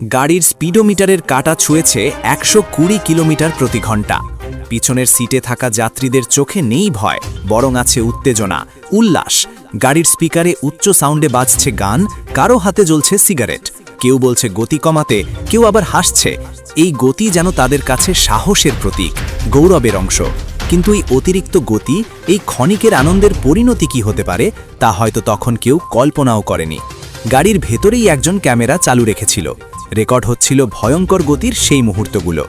গাড়ির স্পিডোমিটারের কাটা ছুঁয়েছে একশো কুড়ি কিলোমিটার প্রতি ঘণ্টা। পিছনের সিটে থাকা যাত্রীদের চোখে নেই ভয়, বরং আছে উত্তেজনা, উল্লাস। গাড়ির স্পিকারে উচ্চ সাউন্ডে বাজছে গান, কারও হাতে জ্বলছে সিগারেট। কেউ বলছে গতি কমাতে, কেউ আবার হাসছে। এই গতি যেন তাদের কাছে সাহসের প্রতীক, গৌরবের অংশ। কিন্তু এই অতিরিক্ত গতি, এই ক্ষণিকের আনন্দের পরিণতি কি হতে পারে, তা হয়তো তখন কেউ কল্পনাও করেনি। গাড়ির ভেতরেই একজন ক্যামেরা চালু রেখেছিল। রেকর্ড হচ্ছিল ভয়ঙ্কর গতির সেই মুহূর্তগুলো।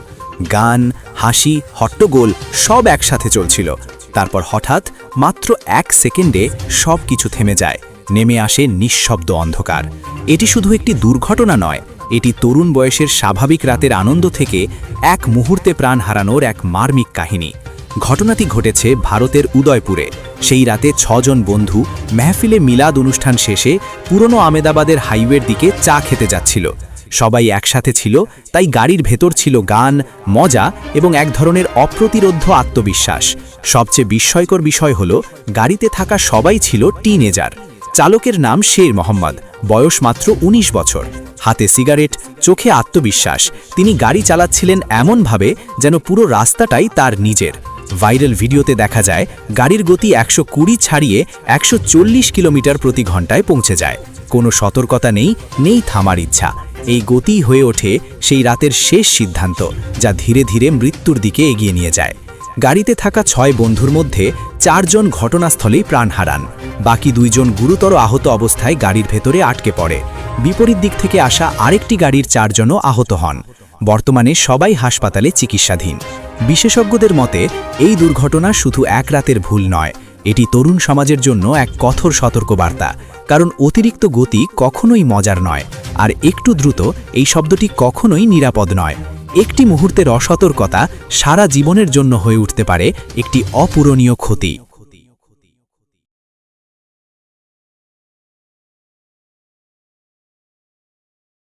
গান, হাসি, হট্টগোল সব একসাথে চলছিল। তারপর হঠাৎ মাত্র এক সেকেন্ডে সব কিছু থেমে যায়। নেমে আসে নিঃশব্দ অন্ধকার। এটি শুধু একটি দুর্ঘটনা নয়, এটি তরুণ বয়সের স্বাভাবিক রাতের আনন্দ থেকে এক মুহূর্তে প্রাণ হারানোর এক মার্মিক কাহিনী। ঘটনাটি ঘটেছে ভারতের উদয়পুরে। সেই রাতে ছজন বন্ধু মেহফিলে মিলাদ অনুষ্ঠান শেষে পুরনো আমেদাবাদের হাইওয়ের দিকে চা খেতে যাচ্ছিল। সবাই একসাথে ছিল, তাই গাড়ির ভেতর ছিল গান, মজা এবং এক ধরনের অপ্রতিরোধ্য আত্মবিশ্বাস। সবচেয়ে বিস্ময়কর বিষয় হল, গাড়িতে থাকা সবাই ছিল টিনেজার। চালকের নাম শের মোহাম্মদ, বয়স মাত্র ১৯ বছর। হাতে সিগারেট, চোখে আত্মবিশ্বাস। তিনি গাড়ি চালাচ্ছিলেন এমনভাবে যেন পুরো রাস্তাটাই তার নিজের। ভাইরাল ভিডিওতে দেখা যায়, গাড়ির গতি একশো কুড়ি ছাড়িয়ে একশো চল্লিশ কিলোমিটার প্রতি ঘন্টায় পৌঁছে যায়। কোনো সতর্কতা নেই নেই থামার ইচ্ছা। এই গতি হয়ে ওঠে সেই রাতের শেষ সিদ্ধান্ত, যা ধীরে ধীরে মৃত্যুর দিকে এগিয়ে নিয়ে যায়। গাড়িতে থাকা ছয় বন্ধুর মধ্যে চারজন ঘটনাস্থলেই প্রাণ হারান। বাকি দুইজন গুরুতর আহত অবস্থায় গাড়ির ভেতরে আটকে পড়ে। বিপরীত দিক থেকে আসা আরেকটি গাড়ির চারজনও আহত হন। বর্তমানে সবাই হাসপাতালে চিকিৎসাধীন। বিশেষজ্ঞদের মতে, এই দুর্ঘটনা শুধু এক রাতের ভুল নয়, এটি তরুণ সমাজের জন্য এক কঠোর সতর্কবার্তা, কারণ অতিরিক্ত গতি কখনোই মজার নয়। আর একটু দ্রুত এই শব্দটি কখনোই নিরাপদ নয়। একটি মুহূর্তের অসতর্কতা সারা জীবনের জন্য হয়ে উঠতে পারে একটি অপূরণীয় ক্ষতি।